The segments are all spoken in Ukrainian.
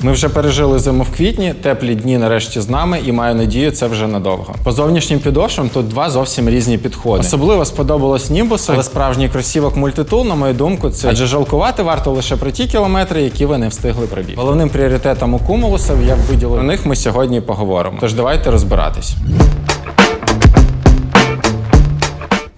Ми вже пережили зиму в квітні, теплі дні нарешті з нами, і маю надію, це вже надовго. По зовнішнім підошвам тут два зовсім різні підходи. Особливо сподобалось Німбусу, але справжній кросівок мультитул, на мою думку, це адже жалкувати варто лише про ті кілометри, які ви не встигли пробігти. Головним пріоритетом у кумулусів я виділив. Про них ми сьогодні поговоримо. Тож давайте розбиратись.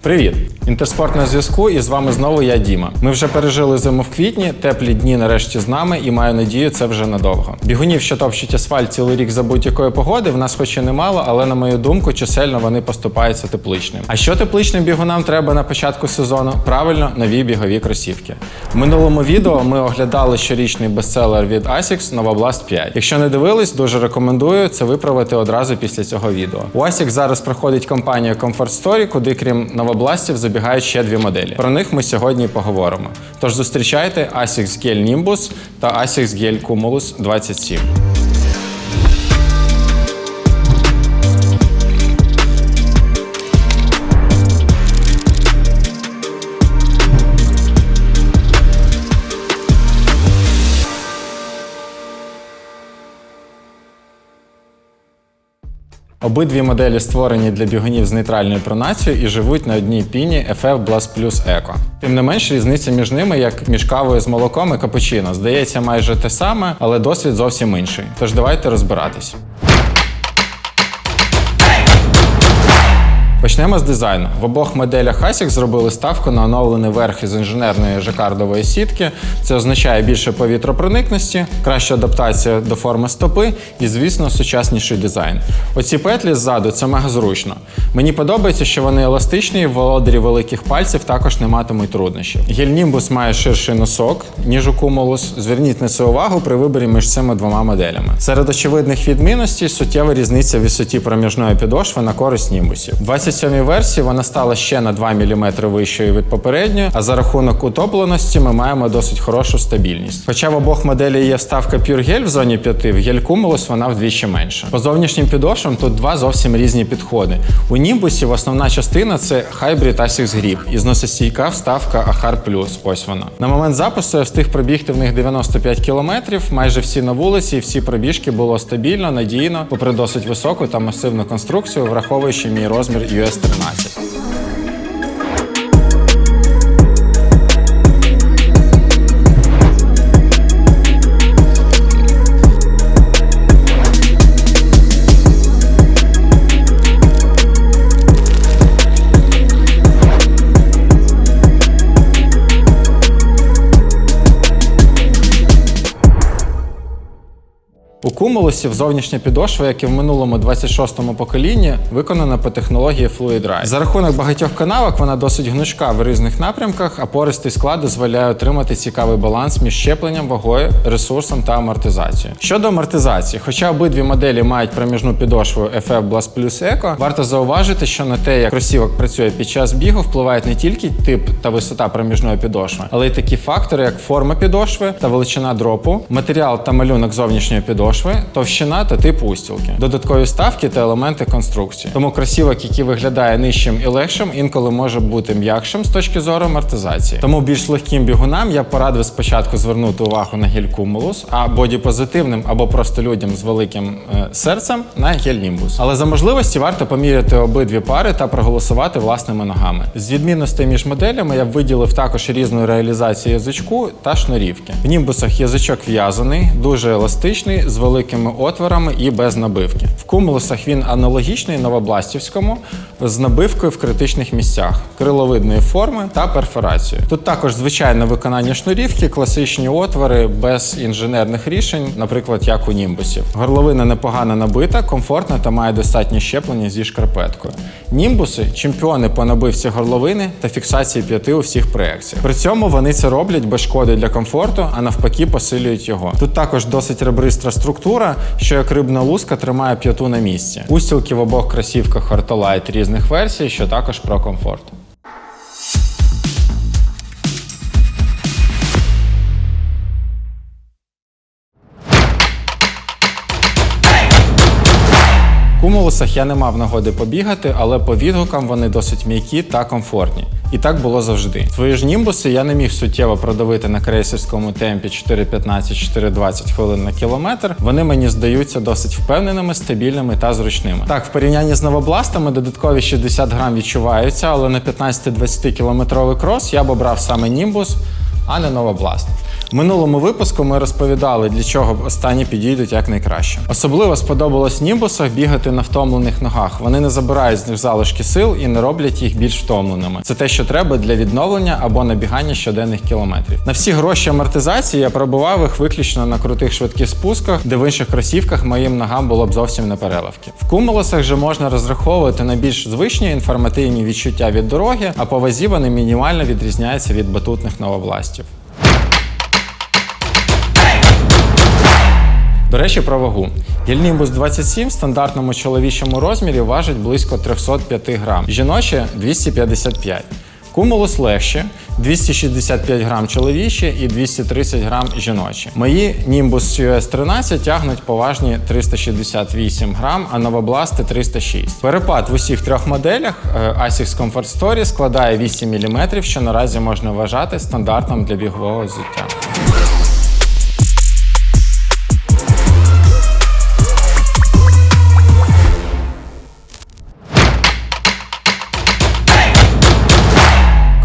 Привіт! Інтерспорт на зв'язку, і з вами знову я Діма. Ми вже пережили зиму в квітні, теплі дні нарешті з нами, і маю надію, це вже надовго. Бігунів, що топчуть асфальт цілий рік за будь-якої погоди, в нас хоч і немало, але на мою думку, чисельно вони поступаються тепличним. А що тепличним бігунам треба на початку сезону? Правильно, нові бігові кросівки. В минулому відео ми оглядали щорічний бестселер від ASICS Novablast 5. Якщо не дивились, дуже рекомендую це виправити одразу після цього відео. У ASICS зараз проходить кампанія Comfort Story, куди крім новобластів забігають ще дві моделі. Про них ми сьогодні поговоримо. Тож зустрічайте ASICS Gel Nimbus та ASICS Gel Cumulus 27. Обидві моделі створені для бігунів з нейтральною пронацією і живуть на одній піні FF Blast Plus Eco. Тим не менш, різниця між ними, як між кавою з молоком і капучино, здається майже те саме, але досвід зовсім інший. Тож давайте розбиратись. Почнемо з дизайну. В обох моделях ASICS зробили ставку на оновлений верх із інженерної жакардової сітки. Це означає більше повітропроникності, краща адаптація до форми стопи і, звісно, сучасніший дизайн. Оці петлі ззаду це мега зручно. Мені подобається, що вони еластичні, володарі великих пальців також не матимуть труднощів. Nimbus має ширший носок, ніж у Cumulus. Зверніть на це увагу при виборі між цими двома моделями. Серед очевидних відмінностей суттєва різниця в висоті проміжної підошви на користь Німбусів. 27-й версії вона стала ще на 2 мм вищою від попередньої, а за рахунок утопленості ми маємо досить хорошу стабільність. Хоча в обох моделі є вставка Pure Gel в зоні 5, в Gel Cumulus вона вдвічі менша. По зовнішнім підошвам тут два зовсім різні підходи. У Німбусів основна частина це Hybrid ASICS Grip і зносостійка вставка Ahar Plus. Ось вона. На момент запису я встиг пробігти в них 95 км, майже всі на вулиці, і всі пробіжки було стабільно, надійно, попри досить високу та масивну конструкцію, враховуючи мій розмір US 13. Cumulusів зовнішня підошва, як і в минулому 26-му поколінні, виконана по технології Fluid Ride. За рахунок багатьох канавок вона досить гнучка в різних напрямках, а пористий склад дозволяє отримати цікавий баланс між щепленням, вагою, ресурсом та амортизацією. Щодо амортизації, хоча обидві моделі мають проміжну підошву FF Blast Plus Eco, варто зауважити, що на те, як кросівок працює під час бігу, впливають не тільки тип та висота проміжної підошви, але й такі фактори, як форма підошви та величина дропу, матеріал та малюнок зовнішньої підошви, товщина та тип устілки, додаткові ставки та елементи конструкції. Тому кросівок, який виглядає нижчим і легшим, інколи може бути м'якшим з точки зору амортизації. Тому більш легким бігунам я порадив спочатку звернути увагу на гель Cumulus, а бодіпозитивним або просто людям з великим е, серцем на гель Nimbus. Але за можливості варто поміряти обидві пари та проголосувати власними ногами. З відмінностей між моделями я б виділив також різну реалізацію язичку та шнурівки. В німбусах язичок в'язаний, дуже еластичний, з великими отворами і без набивки. В кумулусах він аналогічний новобластівському з набивкою в критичних місцях, криловидної форми та перфорацією. Тут також звичайне виконання шнурівки, класичні отвори без інженерних рішень, наприклад, як у німбусів. Горловина непогано набита, комфортна та має достатнє щеплення зі шкарпеткою. Німбуси чемпіони по набивці горловини та фіксації п'яти у всіх проекціях. При цьому вони це роблять без шкоди для комфорту, а навпаки, посилюють його. Тут також досить ребриста структура, що як рибна луска тримає п'яту на місці. Устілки в обох кросівках Ortolite різних версій, що також про комфорт. кумулусах я не мав нагоди побігати, але по відгукам вони досить м'які та комфортні. І так було завжди. Свої ж німбуси я не міг суттєво продавити на крейсерському темпі 4.15-4.20 хвилин на кілометр. Вони мені здаються досить впевненими, стабільними та зручними. Так, в порівнянні з новобластами додаткові 60 грам відчуваються, але на 15-20 кілометровий крос я б обрав саме німбус, а не новобласт. Минулому випуску ми розповідали, для чого останні підійдуть як найкраще. Особливо сподобалось німбусах бігати на втомлених ногах. Вони не забирають з них залишки сил і не роблять їх більш втомленими. Це те, що треба для відновлення або набігання щоденних кілометрів. На всі гроші амортизації я пробував їх виключно на крутих швидких спусках, де в інших кросівках моїм ногам було б зовсім не переливки. В кумулосах же можна розраховувати на більш звичні інформативні відчуття від дороги, а по вазі вони мінімально відрізняються від батутних новобластів. До речі, про вагу. Гельнімбус 27 в стандартному чоловічому розмірі важить близько 305 грам, жіноче 255. Кумулус легше 265 грам чоловічі і 230 грам жіночі. Мої Nimbus US 13 тягнуть поважні 368 грам, а новобласти 306. Перепад в усіх трьох моделях е, Asics Comfort Story складає 8 мм, що наразі можна вважати стандартом для бігового взуття.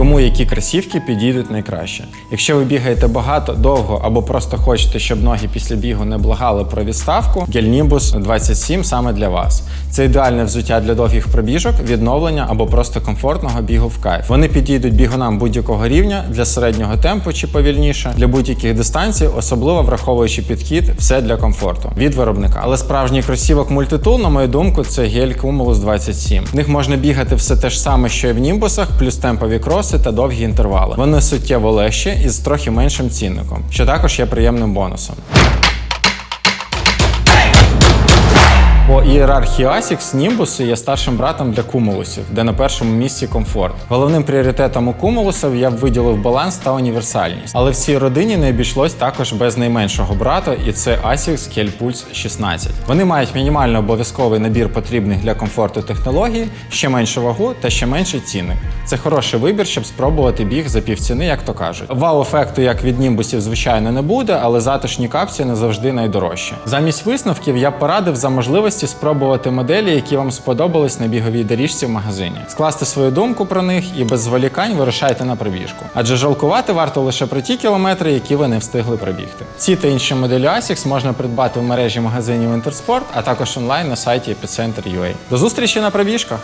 Кому які кросівки підійдуть найкраще. Якщо ви бігаєте багато, довго або просто хочете, щоб ноги після бігу не благали про відставку, Гельнібус 27 саме для вас. Це ідеальне взуття для довгих пробіжок, відновлення або просто комфортного бігу в кайф. Вони підійдуть бігунам будь-якого рівня для середнього темпу чи повільніше, для будь-яких дистанцій, особливо враховуючи підхід, все для комфорту від виробника. Але справжній кросівок мультитул, на мою думку, це гель Cumulus 27. В них можна бігати все те ж саме, що і в німбусах, плюс темпові кроси та довгі інтервали. Вони суттєво легші і з трохи меншим цінником, що також є приємним бонусом. По ієрархії ASICS Nimbus є старшим братом для кумулусів, де на першому місці комфорт. Головним пріоритетом у кумулусів я б виділив баланс та універсальність. Але в цій родині не обійшлось також без найменшого брата, і це ASICS Kel Pulse 16. Вони мають мінімально обов'язковий набір потрібних для комфорту технологій, ще меншу вагу та ще менший цінник. Це хороший вибір, щоб спробувати біг за півціни, як то кажуть. Вау-ефекту, як від німбусів, звичайно, не буде, але затишні капці не завжди найдорожчі. Замість висновків я б порадив за можливості спробувати моделі, які вам сподобались на біговій доріжці в магазині, скласти свою думку про них і без зволікань вирушайте на пробіжку. Адже жалкувати варто лише про ті кілометри, які ви не встигли пробігти. Ці та інші моделі ASICS можна придбати в мережі магазинів Інтерспорт, а також онлайн на сайті Epicenter.ua. До зустрічі на пробіжках!